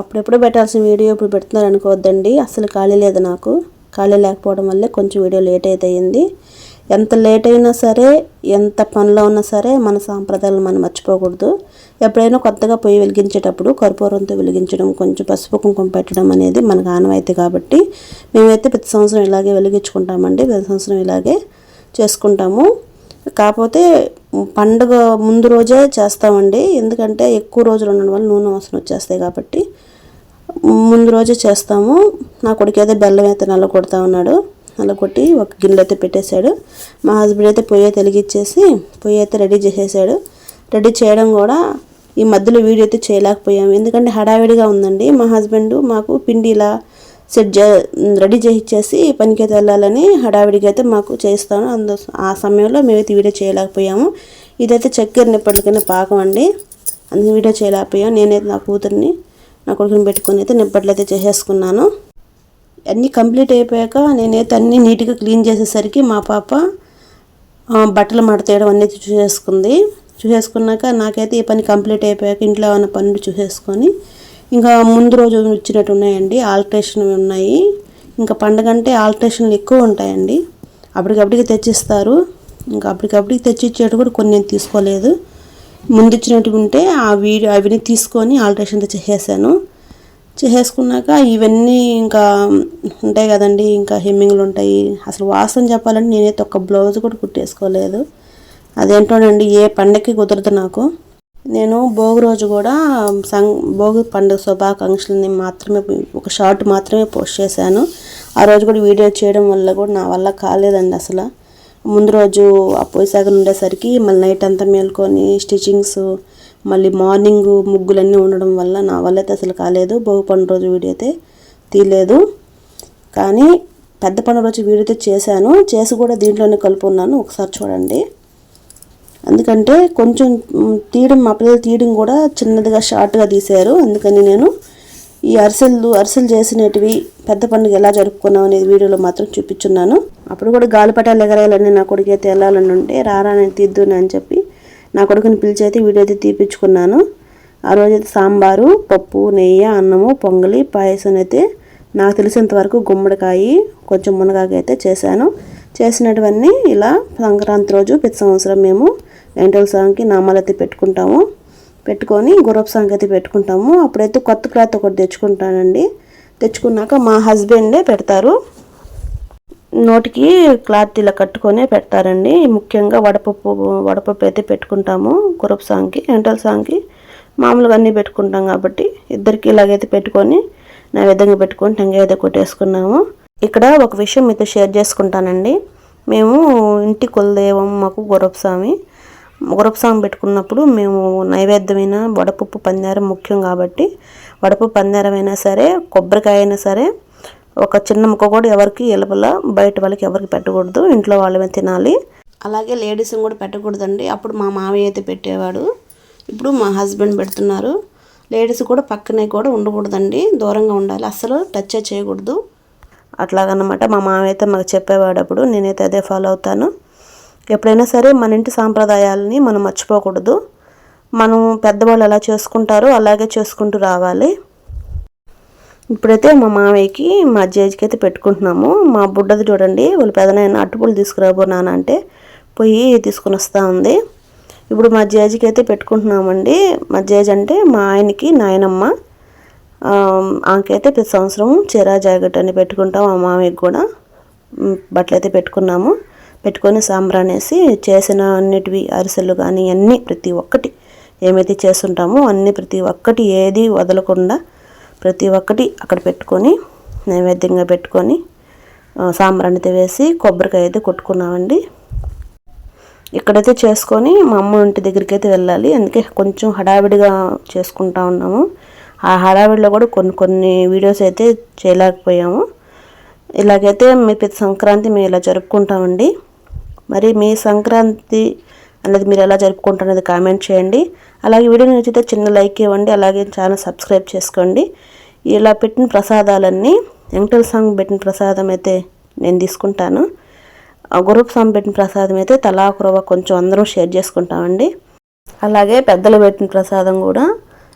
అప్పుడెప్పుడు పెట్టాల్సిన వీడియో ఇప్పుడు పెడుతున్నారు అనుకోవద్దండి. అసలు ఖాళీ లేదు నాకు. ఖాళీ లేకపోవడం వల్లే కొంచెం వీడియో లేట్ అయితే అయింది ఎంత లేట్ అయినా సరే ఎంత పనిలో ఉన్నా సరే మన సాంప్రదాయాలు మనం మర్చిపోకూడదు. ఎప్పుడైనా కొత్తగా పొయ్యి వెలిగించేటప్పుడు కర్పూరంతో వెలిగించడం కొంచెం పసుపు కుంకుమ పెట్టడం అనేది మనకు ఆనవాయితీ కాబట్టి మేమైతే ప్రతి సంవత్సరం ఇలాగే వెలిగించుకుంటామండి. ప్రతి సంవత్సరం ఇలాగే చేసుకుంటాము. కాకపోతే పండుగ ముందు రోజే చేస్తామండి. ఎందుకంటే ఎక్కువ రోజులు ఉండడం వల్ల నూనె వాసన వచ్చేస్తాయి కాబట్టి ముందు రోజే చేస్తాము. నా కొడుకు అయితే బెల్లం అయితే నల్ల కొడతా ఉన్నాడు. నల్ల కొట్టి ఒక గిన్నెలు అయితే పెట్టేశాడు. మా హస్బెండ్ అయితే పొయ్యి అయితే వెలిగించేసి పొయ్యి అయితే రెడీ చేసేసాడు. రెడీ చేయడం కూడా ఈ మధ్యలో వీడియో అయితే చేయలేకపోయాము. ఎందుకంటే హడావిడిగా ఉందండి. మా హస్బెండ్ మాకు పిండి ఇలా సెట్ చే రెడీ చేయించేసి పనికి అయితే వెళ్ళాలని హడావిడిగా అయితే మాకు చేస్తాను. అందు ఆ సమయంలో మేమైతే వీడియో చేయలేకపోయాము. ఇదైతే చక్కెర నిప్పటికైనా పాకం అండి. అందుకు వీడియో చేయలేకపోయాం నేనైతే నా కూతుర్ని నా కొడుకుని పెట్టుకుని అయితే నిప్పట్లు అయితే చేసేసుకున్నాను. అన్నీ కంప్లీట్ అయిపోయాక నేనైతే అన్నీ నీట్గా క్లీన్ చేసేసరికి మా పాప బట్టలు బట్టలు మడతేయడం అనేది చూసేసుకుంది. చూసేసుకున్నాక నాకైతే ఈ పని కంప్లీట్ అయిపోయాక ఇంట్లో ఉన్న పనులు చూసేసుకొని ఇంకా ముందు రోజు ఇచ్చినట్టు ఉన్నాయండి ఆల్ట్రేషన్ ఉన్నాయి. ఇంకా పండగ అంటే ఆల్ట్రేషన్లు ఎక్కువ ఉంటాయండి. అప్పటికప్పటికి తెచ్చిస్తారు. ఇంకా అప్పటికప్పటికి తెచ్చిచ్చేటి కూడా కొన్ని నేను తీసుకోలేదు. ముందు ఇచ్చినట్టు ఉంటే ఆ వీడియో అవన్నీ తీసుకొని ఆల్ట్రేషన్ చేసేసాను. చేసేసుకున్నాక ఇవన్నీ ఇంకా ఉంటాయి కదండి ఇంకా హెమ్మింగ్లు ఉంటాయి. అసలు వాసన చెప్పాలంటే నేనైతే ఒక బ్లౌజ్ కూడా కుట్టేసుకోలేదు. అదేంటోనండి ఏ పండగకి కుదరదు నాకు. నేను భోగి రోజు కూడా సం భోగి పండుగ శుభాకాంక్షలని మాత్రమే ఒక షార్ట్ మాత్రమే పోస్ట్ చేశాను. ఆ రోజు కూడా వీడియో చేయడం వల్ల కూడా నా వల్ల కాలేదండి అసలు. ముందు రోజు ఆ పోయిసాగం ఉండేసరికి మళ్ళీ నైట్ అంతా మేల్కొని స్టిచ్చింగ్స్ మళ్ళీ మార్నింగ్ ముగ్గులన్నీ ఉండడం వల్ల నా వల్ల అయితే అసలు కాలేదు. బహు పండుగ రోజు వీడియో అయితే తీయలేదు కానీ పెద్ద పండుగ రోజు వీడియో అయితే చేశాను. చేసి కూడా దీంట్లోనే కలుపున్నాను. ఒకసారి చూడండి. ఎందుకంటే కొంచెం తీయడం మా పిల్లలు తీయడం కూడా చిన్నదిగా షార్ట్గా తీశారు. అందుకని నేను ఈ అరిసెలు అరిసెలు చేసినటివి పెద్ద పండుగ ఎలా జరుపుకున్నాం అనేది వీడియోలో మాత్రం చూపించున్నాను. అప్పుడు కూడా గాలిపటాలు ఎగరేయాలని నా కొడుకు అయితే వెళ్ళాలని ఉంటే రారా నేను తీద్దును అని చెప్పి నా కొడుకుని పిలిచి అయితే వీడియో అయితే తీపించుకున్నాను ఆ రోజైతే సాంబారు పప్పు నెయ్యి అన్నము పొంగలి పాయసం అయితే నాకు తెలిసినంత వరకు గుమ్మడికాయ కొంచెం మునగాకు అయితే చేశాను. చేసినటువన్నీ ఇలా సంక్రాంతి రోజు ప్రతి సంవత్సరం మేము వెంటల సాంగ్కి నామాలు అయితే పెట్టుకుంటాము. పెట్టుకొని గుర్రపు సాంగ్ అయితే పెట్టుకుంటాము. అప్పుడైతే కొత్త క్లాత్ ఒకటి తెచ్చుకుంటానండి. తెచ్చుకున్నాక మా హస్బెండే పెడతారు. నోటికి క్లాత్ ఇలా కట్టుకొని పెడతారండి. ముఖ్యంగా వడపప్పు వడపప్పు అయితే పెట్టుకుంటాము గురపు సాంగ్కి ఎంటల సాంగ్కి మామూలుగా అన్నీ పెట్టుకుంటాం కాబట్టి ఇద్దరికి ఇలాగైతే పెట్టుకొని నైవేద్యంగా పెట్టుకొని టెంకాయ అయితే కొట్టేసుకున్నాము ఇక్కడ ఒక విషయం మీతో షేర్ చేసుకుంటానండి. మేము ఇంటి కులదేవం మాకు గురపు స్వామి గురపు స్వామి పెట్టుకున్నప్పుడు మేము నైవేద్యమైన వడపప్పు పందారం ముఖ్యం కాబట్టి వడపప్పు పందారం అయినా సరే కొబ్బరికాయ అయినా సరే ఒక చిన్న ముక్క కూడా ఎవరికి ఎలపల బయట వాళ్ళకి ఎవరికి పెట్టకూడదు ఇంట్లో వాళ్ళమే తినాలి. అలాగే లేడీస్ కూడా పెట్టకూడదండి. అప్పుడు మా మామయ్య అయితే పెట్టేవాడు. ఇప్పుడు మా హస్బెండ్ పెడుతున్నారు. లేడీస్ కూడా పక్కనే కూడా ఉండకూడదండి. దూరంగా ఉండాలి. అస్సలు టచ్ చేయకూడదు. అట్లాగనమాట మా మామయ్య అయితే మాకు చెప్పేవాడు అప్పుడు. నేనైతే అదే ఫాలో అవుతాను. ఎప్పుడైనా సరే మన ఇంటి సాంప్రదాయాలని మనం మర్చిపోకూడదు. మనం పెద్దవాళ్ళు ఎలా చేసుకుంటారో అలాగే చేసుకుంటూ రావాలి. ఇప్పుడైతే మా మామయ్యకి మా అజ్జేజ్కి అయితే పెట్టుకుంటున్నాము. మా బుడ్డది చూడండి వాళ్ళ పెదనాయన అట్టుపులు తీసుకురాబో అంటే పోయి తీసుకుని వస్తూ ఉంది. ఇప్పుడు మా జేజికి అయితే పెట్టుకుంటున్నామండి. మా జేజ్ అంటే మా ఆయనకి నాయనమ్మ. ఆమెకైతే ప్రతి సంవత్సరం చీరా జాకెట్ అని పెట్టుకుంటాం మా మామయ్యకి కూడా. బట్టలు అయితే పెట్టుకున్నాము. పెట్టుకొని సాంబ్రానేసి చేసిన అన్నిటివి అరిసెలు కానీ అన్నీ ప్రతి ఒక్కటి ఏమైతే చేస్తుంటామో అన్నీ ప్రతి ఒక్కటి ఏది వదలకుండా ప్రతి ఒక్కటి అక్కడ పెట్టుకొని నైవేద్యంగా పెట్టుకొని ఆ, వేసి కొబ్బరికాయ అయితే కొట్టుకున్నామండి. ఇక్కడైతే చేసుకొని మా అమ్మ ఇంటి దగ్గరికి అయితే వెళ్ళాలి. అందుకే కొంచెం హడావిడిగా చేసుకుంటా ఉన్నాము. ఆ హడావిడిలో కూడా కొన్ని కొన్ని వీడియోస్ అయితే చేయలేకపోయాము. ఇలాగైతే మీ ప్రతి సంక్రాంతి మేము ఇలా జరుపుకుంటామండి. మరి మీ సంక్రాంతి అనేది మీరు ఎలా జరుపుకుంటారనేది కామెంట్ చేయండి. అలాగే వీడియో నచ్చితే చిన్న లైక్ ఇవ్వండి. అలాగే ఛానల్ సబ్స్క్రైబ్ చేసుకోండి. ఇలా పెట్టిన ప్రసాదాలన్నీ వెంకటేశ్వర స్వామి పెట్టిన ప్రసాదం అయితే నేను తీసుకుంటాను. ఆ గురుపు స్వామి పెట్టిన ప్రసాదం అయితే తలాకురవ కొంచెం అందరం షేర్ చేసుకుంటామండి. అలాగే పెద్దలు పెట్టిన ప్రసాదం కూడా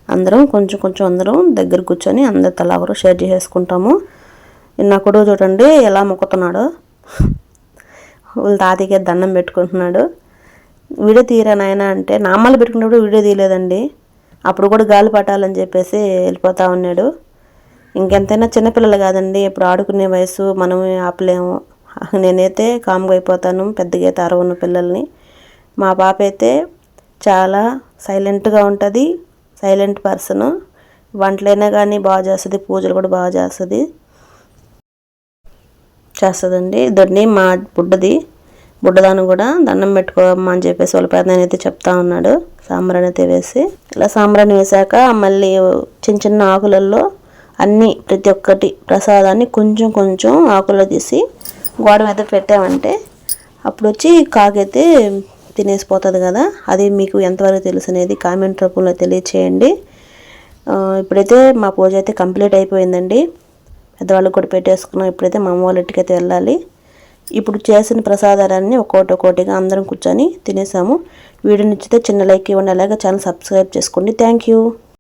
అందరం కొంచెం కొంచెం అందరం దగ్గర కూర్చొని అందరు తలాకుర షేర్ చేసేసుకుంటాము నా కొడుకు చూడండి ఎలా మొక్కుతున్నాడో. వాళ్ళ తాతయ్యకి దండం పెట్టుకుంటున్నాడు. వీడియో తీరా నాయన అంటే నామాలు పెట్టుకున్నప్పుడు వీడియో తీయలేదండి. అప్పుడు కూడా గాలి పట్టాలని చెప్పేసి వెళ్ళిపోతా ఉన్నాడు. ఇంకెంతైనా చిన్నపిల్లలు కాదండి. ఇప్పుడు ఆడుకునే వయసు మనం ఆపలేము. నేనైతే కామ్గా అయిపోతాను పెద్దగా అయితే అరవను పిల్లల్ని. మా పాప అయితే చాలా సైలెంట్గా ఉంటుంది సైలెంట్ పర్సన్. వంటలైనా కానీ బాగా చేస్తుంది పూజలు కూడా బాగా చేస్తుంది. చేస్తుందండి. దొడ్ని మా బుడ్డది. బుడ్డదాన్ని కూడా దండం పెట్టుకోమ్మా అని చెప్పేసి వాళ్ళ పెద్ద అయితే చెప్తా ఉన్నాడు. సాంబ్రాణి అయితే వేసి. ఇలా సాంబ్రాణి వేసాక మళ్ళీ చిన్న చిన్న ఆకులల్లో అన్నీ ప్రతి ఒక్కటి ప్రసాదాన్ని కొంచెం కొంచెం ఆకులో తీసి గోడ మీద పెట్టామంటే అప్పుడు వచ్చి కాకైతే తినేసిపోతుంది కదా. అది మీకు ఎంతవరకు తెలుసు అనేది కామెంట్ రూపంలో తెలియచేయండి. ఇప్పుడైతే మా పూజ అయితే కంప్లీట్ అయిపోయిందండి. పెద్దవాళ్ళకి కూడా పెట్టేసుకున్నాం. ఇప్పుడైతే మా అమ్మ వాళ్ళ ఇంటికి వెళ్ళాలి. ఇప్పుడు చేసిన ప్రసాదాలన్నీ ఒక్కోటి ఒక్కోటిగా అందరం కూర్చొని తినేసాము. వీడియో నచ్చితే చిన్న లైక్ ఇవ్వండి. అలాగే ఛానల్ సబ్స్క్రైబ్ చేసుకోండి. Thank you.